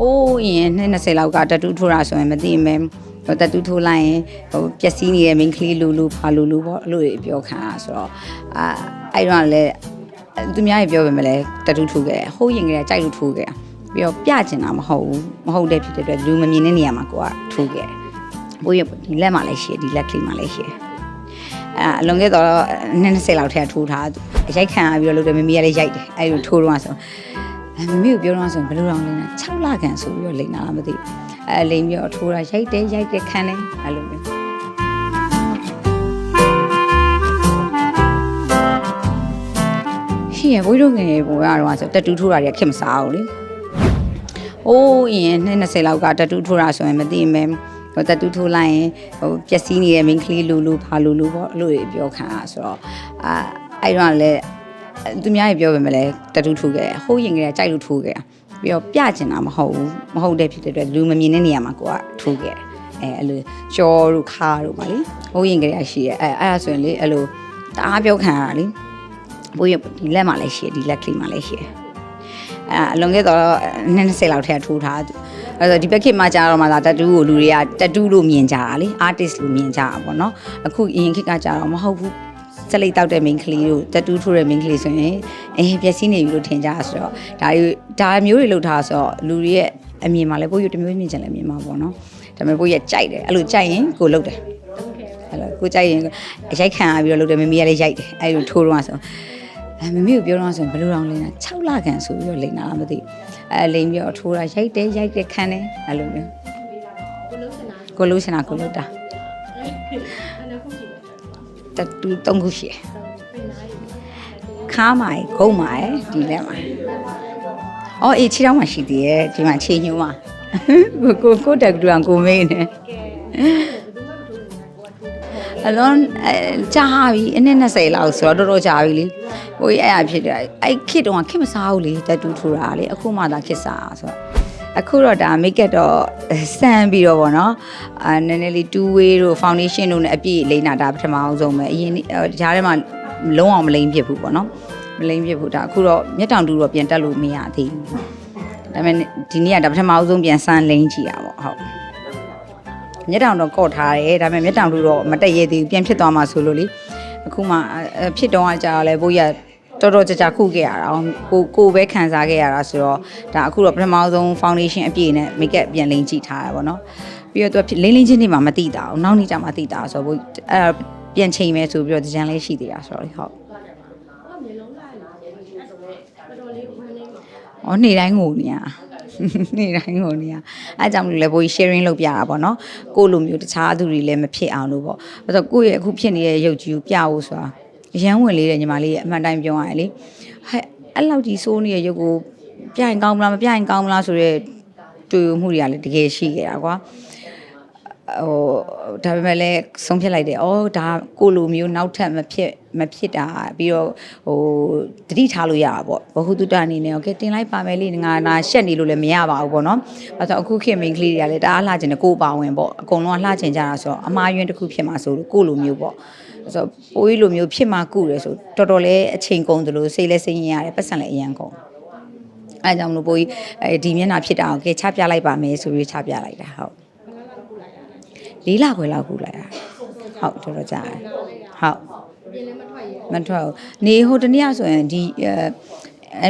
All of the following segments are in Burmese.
အိုးရင်နှစ်20လောက်ကတတူးထိုးတာဆိုရင်မသိမယ်ဟိုတတူးထိုးလိုက်ရင်ဟိုပျက်စီးနေတဲ့ main ကလေးလူလူဖာလူလူပေါ့အဲ့လိုတွေပြောခံရဆိုတော့အာအဲ့တော့လည်းသူများကြီးပြောပေမဲ့လည်းတတူးထိုးခဲ့တယ်ဟိုးရင်ကလေးကကြိုက်လို့ထိုးခဲ့တာပြီးတော့ပြကျင်တာမဟုတ်ဘူးမဟုတ်တဲ့ဖြစ်တဲ့အတွက်လူမမြင်တဲ့နေရာမှာကိုကထိုးခဲ့တယ်ဘိုးရဒီလက်မှာလည်းရှိတယ်ဒီလက်ကလေးမှာလည်းရှိတယ်အဲအလွန်ခဲ့တော့နှစ်20လောက်ထဲထိုးထားရိုက်ခံရပြီးတော့လို့တယ်မမီကလည်းရိုက်တယ်အဲ့လိုထိုးတော့ဆို အဲမမီကိုပြောတော့ဆိုဘယ်လိုအောင်လဲ6လခန့်ဆိုပြီးတော့လိန်လာလားမသိဘူးအဲလိန်ပြီးတော့ထိုးတာရိုက်တယ်ရိုက်တယ်ခံတယ်အဲ့လိုမျိုးရှိရဘိုးတို့ငယ်ဘိုးကတော့ဆိုတက်တူးထိုးတာတွေကခက်မစားဘူးလေ။အိုးရင်နှစ်20လောက်ကတက်တူးထိုးတာဆိုရင်မသိမယ်ဟိုတက်တူးထိုးလိုက်ရင်ဟိုပျက်စီးနေတဲ့ main ကလေးလူလူဖာလူလူပေါ့အဲ့လိုတွေပြောခံရဆိုတော့အာအဲ့တော့လည်း သူများကြီးပြောပေမဲ့လည်းတက်တူးထိုးခဲ့တယ်ဟိုးရင်ကလေးကကြိုက်လို့ထိုးခဲ့တာပြီးတော့ပြကျင်တာမဟုတ်ဘူးမဟုတ်တဲ့ဖြစ်တဲ့အတွက်လူမမြင်တဲ့နေရာမှာကိုကထိုးခဲ့တယ်အဲအဲ့လိုကြောတို့ခါတို့ပါလေဟိုးရင်ကလေးကရှိရဲအဲအဲ့ဒါဆိုရင်လေအဲ့လိုတအားပြောခံရတာလေဘိုးရဒီလက်မှာလည်းရှိရဒီလက်ကလေးမှာလည်းရှိရအဲအလွန်ခဲ့တော့နှစ်20လောက်ထဲထိုးထားအဲ့တော့ဒီဘက်ခေတ်မှာကြာတော့မှသာတတူးကိုလူတွေကတတူးလို့မြင်ကြတာလေ artist လို့မြင်ကြတာပေါ့နော်အခုအရင်ခေတ်ကကြာတော့မဟုတ်ဘူး စလိတ်တောက်တဲ့ main ကလေးတို့တတူးထိုးတဲ့ main ကလေးဆိုရင်အေးပျက်စီးနေပြီလို့ထင်ကြတာဆိုတော့ဒါတွေဒါမျိုးတွေလောက်ထားဆိုတော့လူတွေရဲ့အမြင်မှာလည်းပို့ရတစ်မျိုးမြင်ချင်လည်းမြင်မှာပေါ့နော်ဒါပေမဲ့ပို့ရကြိုက်တယ်အဲ့လိုကြိုက်ရင်ကိုလုတ်တယ်အဲ့လိုကိုကြိုက်ရင်ရိုက်ခံရပြီးတော့လုတ်တယ်မမီကလည်းရိုက်တယ်အဲ့လိုထိုးတော့ဆိုအဲမမီကိုပြောတော့ဆိုရင်ဘယ်လိုတောင်လဲ6လခန့်ဆိုပြီးတော့လိန်လာလားမသိဘူးအဲလိန်ပြီးတော့ထိုးတာရိုက်တယ်ရိုက်တယ်ခံတယ်အဲ့လိုမျိုးကိုလုံးစနာကိုလုံးတာတ တူတုံးခုရှိတယ်ခါမိုင်ဂုံးမိုင်ဒီလက်မှာအော်အေးခြေထောက်မှာရှိသေးရဲ့ဒီမှာခြေညှိုးမှာကိုကိုကိုတက်တူအောင်ကိုမေးနေအလွန်အဲကြာပြီအနည်း20လောက်ဆိုတော့တော်တော်ကြာပြီလေဟိုအဲ့အဖြစ်တယ်အဲ့ခစ်တုန်းကခစ်မစားဘူးလေတက်တူထူတာလေအခုမှသာခစ်စားဆိုတော့ အခုတော့ဒါမိတ်ကပ်တော့စမ်းပြီးတော့ဗောနော်အာနည်းနည်းလေး two way တို့ foundation တို့နဲ့အပြည့်လိမ့်တာဒါပထမအောင်ဆုံးပဲအရင်ကြားထဲမှာလုံးအောင်မလိမ့်ဖြစ်ဘူးဗောနော်မလိမ့်ဖြစ်ဘူးဒါအခုတော့မျက်တောင်တူတော့ပြန်တက်လို့မရသေးဘူးဒါပေမဲ့ဒီနေ့ကဒါပထမအောင်ဆုံးပြန်စမ်းလိမ့်ကြည့်တာဗောဟုတ်မျက်တောင်တော့ကော့ထားတယ်ဒါပေမဲ့မျက်တောင်တို့တော့မတက်ရသေးဘူးပြန်ဖြစ်သွားမှာဆိုလို့လေအခုမှအဲဖြစ်တော့အကြာလဲဘိုးရ တော်တော်ကြာကြာခုခဲ့ရတာအောင်ကိုကိုပဲခံစားခဲ့ရတာဆိုတော့ဒါအခုတော့ပထမဆုံး foundation အပြည့်နဲ့ make up ပြန်လိမ့်ကြည့်ထားတာပေါ့နော်ပြီးတော့သူကလိမ့်လိမ့်ချင်းနေမှမသိတာအောင်နောက်နေ့ကျမှသိတာဆိုတော့ဘိုးအဲပြန်ချိန်မယ်ဆိုပြီးတော့ဒီဇိုင်းလေးရှိသေးတာဆိုတော့လေဟုတ်อ๋อနေတိုင်းငိုနေရနေတိုင်းငိုနေရအဲကြောင့်မလို့လေဘိုးကြီး sharing လုပ်ပြတာပေါ့နော်ကိုယ့်လိုမျိုးတခြားသူတွေလည်းမဖြစ်အောင်လို့ပေါ့အဲ့တော့ကိုယ့်ရဲ့အခုဖြစ်နေတဲ့ရုပ်ကြီးကိုပြဖို့ဆိုတာ ရမ်းဝင်လေးတဲ့ညီမလေးရဲ့အမှန်တိုင်းပြောရရင်လေဟဲ့အဲ့လောက်ကြီးစိုးနေတဲ့ရုပ်ကိုပြရင်ကောင်းမလားမပြရင်ကောင်းမလားဆိုတော့တွေ့မှုတွေကလည်းတကယ်ရှိခဲ့တာကွာ ဟိုဒါပေမဲ့လည်းဆုံးဖြတ်လိုက်တယ်။အော်ဒါကိုလိုမျိုးနောက်ထပ်မဖြစ်မဖြစ်တာပြီးတော့ဟိုတတိထားလို့ရတာပေါ့။ဘဟုတုတအနေနဲ့โอเคတင်လိုက်ပါမယ်လေငါနာရှက်နေလို့လည်းမရပါဘူးပေါ့နော်။အဲဆိုအခုခေတ်မိန်းကလေးတွေကလည်းတအားလှချင်တယ်ကိုပါဝင်ပေါ့။အကုန်လုံးကလှချင်ကြတာဆိုတော့အမားယွန်းတစ်ခုဖြစ်မှာဆိုလို့ကိုလိုမျိုးပေါ့။ အဲဆိုပိုးကြီးလိုမျိုးဖြစ်မှာကုတယ်ဆိုတော်တော်လေးအချိန်ကုန်တယ်လို့စိတ်လည်းစိတ်ရင်းရတယ်ပတ်စံလည်းအရန်ကုန်။အဲကြောင့်မလို့ပိုးကြီးအဲဒီမျက်နှာဖြစ်တာကိုကဲချပြလိုက်ပါမယ်ဆိုပြီးချပြလိုက်တာဟုတ်။လေးလခွဲလောက်ခုလိုက်တာဟုတ်တော်တော်ကြာတယ်ဟုတ်မထွက်ဘူးနေဟိုတနေ့ကဆိုရင်ဒီအဲ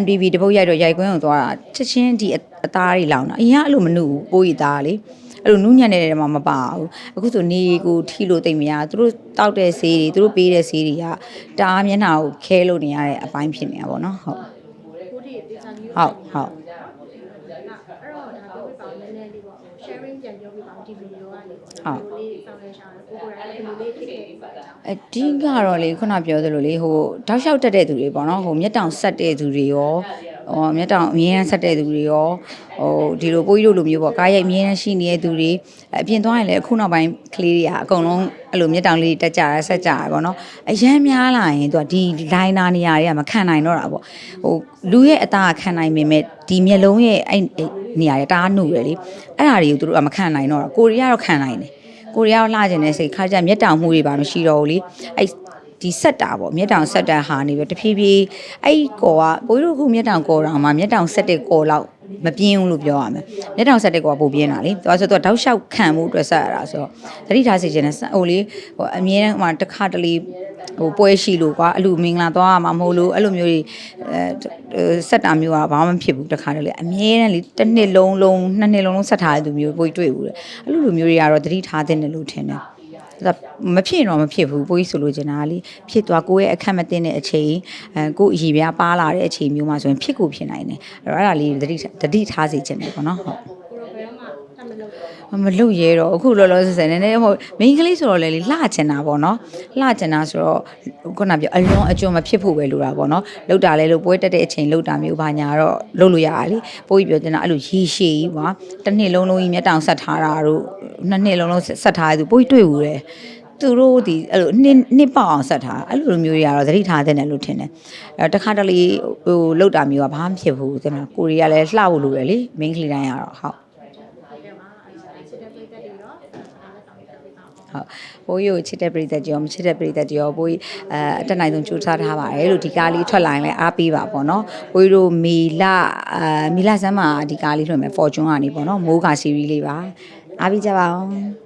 MTV တပုတ်ရိုက်တော့ရိုက်ကွင်းကိုသွားတာချက်ချင်းဒီအအသားတွေလောင်တာအရင်ကအဲ့လိုမနှုတ်ဘူးပိုးရည်သားလေ အဲ့လိုနူးညံ့နေတဲ့နေရာမှာမပါဘူးအခုဆိုနေကိုထီလို့တိတ်မရသူတို့တောက်တဲ့ဆေးတွေသူတို့ပေးတဲ့ဆေးတွေကတအားမျက်နှာကိုခဲလို့နေရတဲ့အပိုင်းဖြစ်နေတာပေါ့နော်ဟုတ်ဟုတ်ဟုတ်အဲ့တော့ဒါပြောပြပါဦးနည်းနည်းလေးပေါ့ sharing ပြန်ပြောပြပါဦးဒီဗီဒီယိုကနေပေါ့ဟုတ်ဒီလေးစောင့်ရရှာကိုကိုယ်တိုင်လည်းဒီလိုလေးဖြစ်ခဲ့ပြီပေါ့အဓိကတော့လေခုနပြောသလိုလေဟိုတောက်လျှောက်တက်တဲ့သူတွေပေါ့နော်ဟိုမျက်တောင်ဆက်တဲ့သူတွေရော ဟိုမျက်တောင်အမြဲတမ်းဆက်တဲ့သူတွေရောဟိုဒီလိုပိုးကြီးတို့လိုမျိုးပေါ့ကားရိုက်အမြဲတမ်းရှိနေတဲ့သူတွေအပြင်သွားရင်လည်းအခုနောက်ပိုင်းကလေးတွေကအကုန်လုံးအဲ့လိုမျက်တောင်လေးတက်ကြရဆက်ကြရပေါ့နော်အရန်များလာရင်သူကဒီလိုင်းနာနေရာတွေကမခံနိုင်တော့တာပေါ့ဟိုလူရဲ့အသားကခံနိုင်ပေမဲ့ဒီမျက်လုံးရဲ့အဲ့အဲ့နေရာတွေတအားနှုတ်ရလေအဲ့ဒါတွေကိုသူတို့ကမခံနိုင်တော့တာကိုရီးယားတော့ခံနိုင်တယ်ကိုရီးယားကိုလှကျင်တဲ့စိတ်ခါကြမျက်တောင်မှုတွေပါမရှိတော့ဘူးလေအဲ့ ဒီဆက်တာပေါ့မျက်တောင်ဆက်တာဟာနေပဲတဖြည်းဖြည်းအဲ့ကော်ကဘိုးတို့ခုမျက်တောင်ကော်တောင်မှာမျက်တောင်ဆက်တဲ့ကော်လောက်မပြင်းဘူးလို့ပြောရမယ်လက်ထောင်ဆက်တဲ့ကောပိုပြင်းတာလေသူကဆိုတော့တောက်လျှောက်ခံမှုအတွက်ဆက်ရတာဆိုတော့သတိထားစေချင်တယ်ဟိုလေဟိုအမြဲတမ်းဟိုတစ်ခါတလေဟိုပွဲရှိလို့ကွာအဲ့လိုမင်္ဂလာသွားရမှာမဟုတ်လို့အဲ့လိုမျိုးကြီးအဲဆက်တာမျိုးကဘာမှမဖြစ်ဘူးတစ်ခါတလေအမြဲတမ်းလေတစ်နှစ်လုံးလုံးနှစ်နှစ်လုံးလုံးဆက်ထားတဲ့သူမျိုးပိုတွေ့ဘူးလေအဲ့လိုလိုမျိုးတွေကတော့သတိထားတဲ့လို့ထင်တယ်ဒါ မဖြစ်တော့မဖြစ်ဘူးပိုးကြီးဆိုလို့ကျင်တာလေဖြစ်သွားကိုယ့်ရဲ့အခက်မသိတဲ့အချိန်အဲကိုယ့်အည်ပြားပါလာတဲ့အချိန်မျိုးမှာဆိုရင်ဖြစ်ကိုဖြစ်နိုင်တယ်အဲ့တော့အဲ့ဒါလေးတတိတတိထားစေချင်တယ်ပေါ့နော်ဟုတ်ကိုရောဘယ်တော့မှတတ် မလို့မလုတ်ရဲတော့အခုလောလောဆယ်ဆယ်နည်းနည်းဟိုမိန်းကလေးဆိုတော့လေလေလှချင်တာပေါ့နော်လှချင်တာဆိုတော့ခုနပြောအလွန်အကျွံမဖြစ်ဖို့ပဲလိုတာပေါ့နော်လုတ်တာလဲလို့ပွဲတက်တဲ့အချိန်လုတ်တာမျိုးဘာညာတော့လုတ်လို့ရတာလေပိုးကြီးပြောတင်တာအဲ့လိုရေရှည်ကြီးကွာတစ်နှစ်လုံးလုံးကြီးမျက်တောင်ဆက်ထားတာတို့နှစ်နှစ်လုံးလုံးဆက်ထားတဲ့သူပိုးကြီးတွေ့ဘူးလေသူတို့ဒီအဲ့လိုနှစ်နှစ်ပေါက်အောင်ဆက်ထားအဲ့လိုမျိုးတွေကတော့သတိထားတဲ့နယ်လို့ထင်တယ်အဲတခါတလေဟိုလုတ်တာမျိုးကဘာမှမဖြစ်ဘူးတင်မလားကိုရီးယားလည်းလှဖို့လိုတယ်လေမိန်းကလေးတိုင်းကတော့ဟုတ်ဟုတ်ကဲ့ပါအဲ့ဒါချစ်တဲ့ပြိတ္တတွေရောအားလည်းဆောင်ရွက်ပေးပါဦး ဟုတ်ဘိုးကြီးကိုချစ်တဲ့ပရိသတ်ကြီးရောမချစ်တဲ့ပရိသတ်ကြီးရောဘိုးကြီးအဲအတက်နိုင်ဆုံးကြိုးစားထားပါတယ်လို့ဒီကားလေးထွက်လာရင်လည်းအားပေးပါပေါ့နော်ဘိုးကြီးတို့မီလာအဲမီလာဆမ်းမှာဒီကားလေးထွက်မယ် Fortune ကနေပေါ့နော်မိုးကာ series လေးပါအားပေးကြပါအောင်